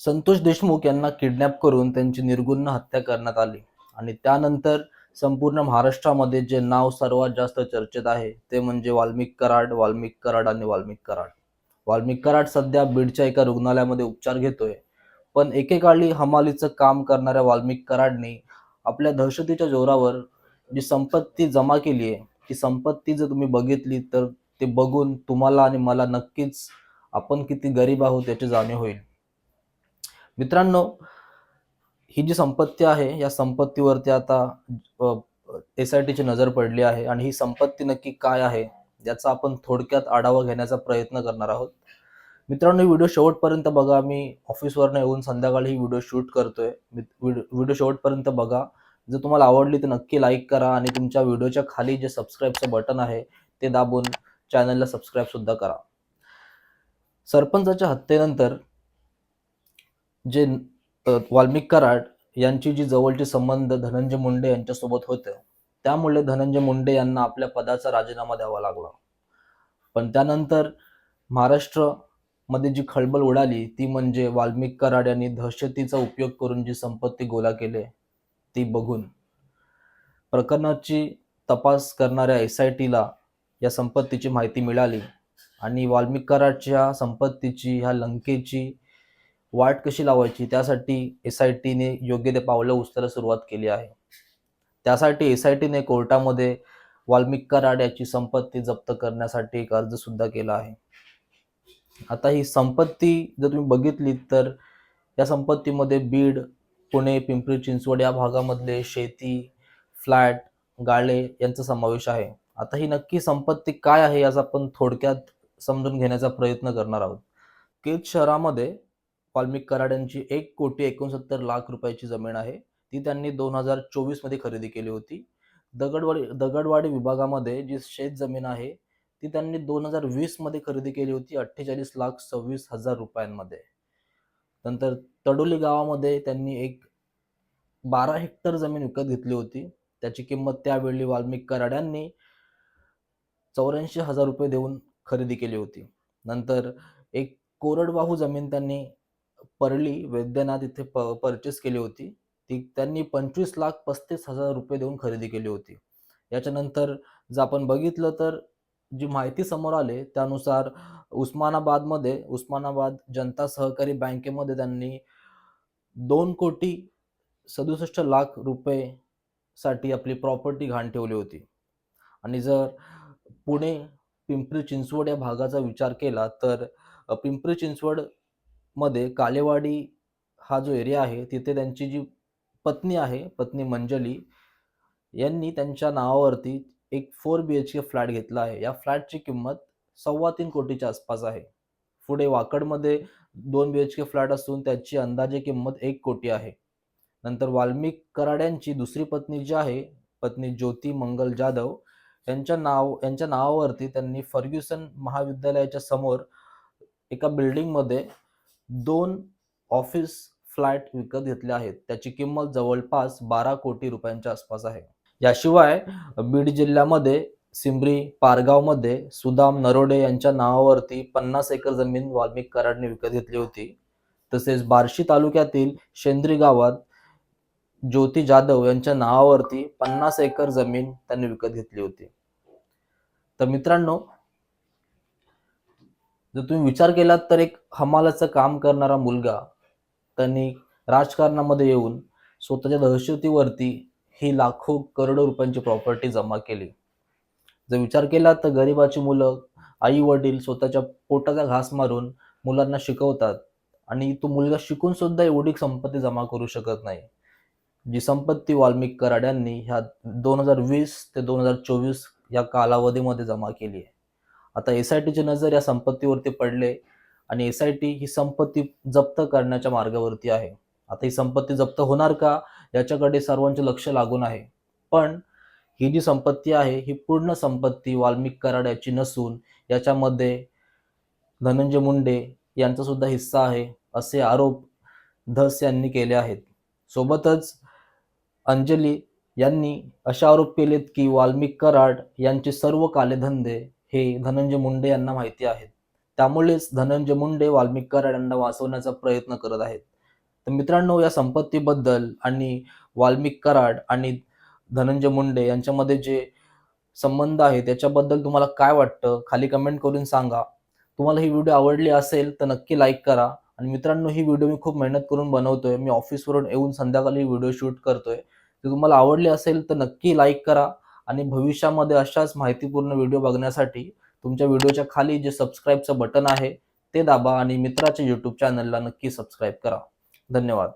संतोष देशमुख यांना किडनॅप करून त्यांची निर्गुण हत्या करण्यात आली. आणि त्यानंतर संपूर्ण महाराष्ट्रामध्ये जे नाव सर्वात जास्त चर्चेत आहे ते म्हणजे वाल्मिक कराड वाल्मिक कराड आणि वाल्मिक कराड. वाल्मिक कराड सध्या बीडच्या एका रुग्णालयामध्ये उपचार घेतोय. पण एकेकाळी हमालीचं काम करणाऱ्या वाल्मिक कराडने आपल्या दहशतीच्या जोरावर जी संपत्ती जमा केली आहे ती संपत्ती जर तुम्ही बघितली तर ते बघून तुम्हाला आणि मला नक्कीच आपण किती गरीब आहोत याची जाणीव होईल. मित्रांनो ही जी संपत्ती आहे या संपत्तीवरती आता एस आय टीची नजर पडली आहे आणि ही संपत्ती नक्की काय आहे याचा आपण थोडक्यात आढावा घेण्याचा प्रयत्न करणार आहोत. मित्रांनो व्हिडिओ शेवटपर्यंत बघा. मी ऑफिसवरनं येऊन संध्याकाळी ही व्हिडिओ शूट करतोय. व्हिडिओ शेवटपर्यंत बघा. जर तुम्हाला आवडली तर नक्की लाईक करा आणि तुमच्या व्हिडिओच्या खाली जे सबस्क्राईबचं बटन आहे ते दाबून चॅनलला सबस्क्राईब सुद्धा करा. सरपंचाच्या हत्येनंतर जे वाल्मिक कराड यांची जी जवळची संबंध धनंजय मुंडे यांच्यासोबत होते त्यामुळे धनंजय मुंडे यांना आपल्या पदाचा राजीनामा द्यावा लागला. पण त्यानंतर महाराष्ट्रामध्ये जी खळबळ उडाली ती म्हणजे वाल्मिक कराड यांनी दहशतीचा उपयोग करून जी संपत्ती गोळा केली ती बघून. प्रकरणाची तपास करणाऱ्या एस आय टीला या संपत्तीची माहिती मिळाली आणि वाल्मिक कराडच्या संपत्तीची ह्या लंकेची वाट कशी लावायची? त्यासाठी एस आय टीने योग्य ते पावलं उचलायला सुरुवात केली आहे. त्यासाठी एस आय टीने कोर्टामध्ये वाल्मिक कराड याची संपत्ती जप्त करण्यासाठी एक अर्ज सुद्धा केला आहे. आता ही संपत्ती जर तुम्ही बघितली तर या संपत्तीमध्ये बीड पुणे पिंपरी चिंचवड या भागामधले शेती फ्लॅट गाळे यांचा समावेश आहे. आता ही नक्की संपत्ती काय आहे याचा आपण थोडक्यात समजून घेण्याचा प्रयत्न करणार आहोत. केज शहरामध्ये वाल्मिक कराड यांची एक कोटी एकोणसत्तर लाख रुपयाची जमीन आहे. ती त्यांनी दोन हजार चोवीसमध्ये खरेदी केली होती. दगडवाडी दगडवाडी विभागामध्ये जी शेत जमीन आहे ती त्यांनी दोन हजार वीसमध्ये खरेदी केली होती अठ्ठेचाळीस लाख सव्वीस हजार रुपयांमध्ये. नंतर तडोली गावामध्ये त्यांनी एक बारा हेक्टर जमीन विकत घेतली होती. त्याची किंमत त्यावेळी वाल्मिक कराड यांनी चौऱ्याऐंशी हजार रुपये देऊन खरेदी केली होती. नंतर एक कोरडवाहू जमीन त्यांनी परळी वैद्यनाथ इथे प परचेस केली होती. ती त्यांनी पंचवीस लाख पस्तीस हजार रुपये देऊन खरेदी केली होती. याच्यानंतर जर आपण बघितलं तर जी माहिती समोर आले त्यानुसार उस्मानाबादमध्ये उस्मानाबाद जनता सहकारी बँकेमध्ये त्यांनी दोन कोटी सदुसष्ट लाख रुपये साठी आपली प्रॉपर्टी घाण ठेवली होती. आणि जर पुणे पिंपरी चिंचवड या भागाचा विचार केला तर पिंपरी चिंचवड मध्ये कालेवाडी हा जो एरिया आहे तिथे त्यांची जी पत्नी आहे पत्नी मंजली यांनी त्यांच्या नावावरती एक four B H K flat घेतला आहे. या फ्लॅटची किंमत सव्वा तीन कोटीच्या आसपास आहे. पुढे वाकडमध्ये दोन बी एच के फ्लॅट असून त्याची अंदाजे किंमत एक कोटी आहे. नंतर वाल्मिक कराड्यांची दुसरी पत्नी जी आहे पत्नी ज्योती मंगल जाधव यांच्या नाव यांच्या नावावरती त्यांनी फर्ग्युसन महाविद्यालयाच्या समोर एका बिल्डिंगमध्ये दोन ऑफिस फ्लॅट विकत घेतले आहेत. त्याची किंमत जवळपास बारा कोटी रुपयांच्या आसपास आहे. याशिवाय बीड जिल्ह्यामध्ये सिंबरी पारगावमध्ये सुदाम नरोडे यांच्या नावावरती पन्नास एकर जमीन वाल्मिक कराडने विकत घेतली होती. तसेच बार्शी तालुक्यातील शेंद्री गावात ज्योती जाधव यांच्या नावावरती पन्नास एकर जमीन त्यांनी विकत घेतली होती. तर मित्रांनो जर तुम्ही विचार केलात तर एक हमालाचं काम करणारा मुलगा त्यांनी राजकारणामध्ये येऊन स्वतःच्या दहशतीवरती ही लाखो करोडो रुपयांची प्रॉपर्टी जमा केली. जर विचार केला तर गरिबाची मुलं आई वडील स्वतःच्या पोटाचा घास मारून मुलांना शिकवतात आणि तो मुलगा शिकून सुद्धा एवढी संपत्ती जमा करू शकत नाही. जी संपत्ती वाल्मिक कराड यांनी ह्या दोन हजार वीस ते दोन हजार चोवीस या कालावधीमध्ये जमा केली आहे. आता एस आय टीची नजर या संपत्तीवरती पडले आणि एस आय टी ही संपत्ती जप्त करण्याच्या मार्गावरती आहे. आता ही संपत्ती जप्त होणार का? याच्याकडे सर्वांचे लक्ष लागून आहे. पण ही जी संपत्ती आहे ही पूर्ण संपत्ती वाल्मिक कराड याची नसून याच्यामध्ये धनंजय मुंडे यांचा सुद्धा हिस्सा आहे असे आरोप धस यांनी केले आहेत. सोबतच अंजली यांनी असे आरोप केलेत की वाल्मिक कराड यांचे सर्व कालेधंदे हे धनंजय मुंडे यांना माहिती आहेत. त्यामुळेच धनंजय मुंडे वाल्मिक कराड यांना वाचवण्याचा प्रयत्न करत आहेत. तर मित्रांनो या संपत्तीबद्दल आणि वाल्मिक कराड आणि धनंजय मुंडे यांच्यामध्ये जे संबंध आहे त्याच्याबद्दल तुम्हाला काय वाटतं? खाली कमेंट करून सांगा. तुम्हाला ही व्हिडिओ आवडली असेल तर नक्की लाईक करा. आणि मित्रांनो ही व्हिडिओ मी खूप मेहनत करून बनवतोय. मी ऑफिसवरून येऊन संध्याकाळी व्हिडिओ शूट करतोय. तुम्हाला आवडली असेल तर नक्की लाईक करा. आणि भविष्यामध्ये अशाच माहितीपूर्ण व्हिडिओ बघण्यासाठी तुमच्या व्हिडिओच्या खाली जे सबस्क्राईबचं बटन आहे ते दाबा आणि मित्राच्या यूट्यूब चॅनलला नक्की सबस्क्राईब करा. धन्यवाद.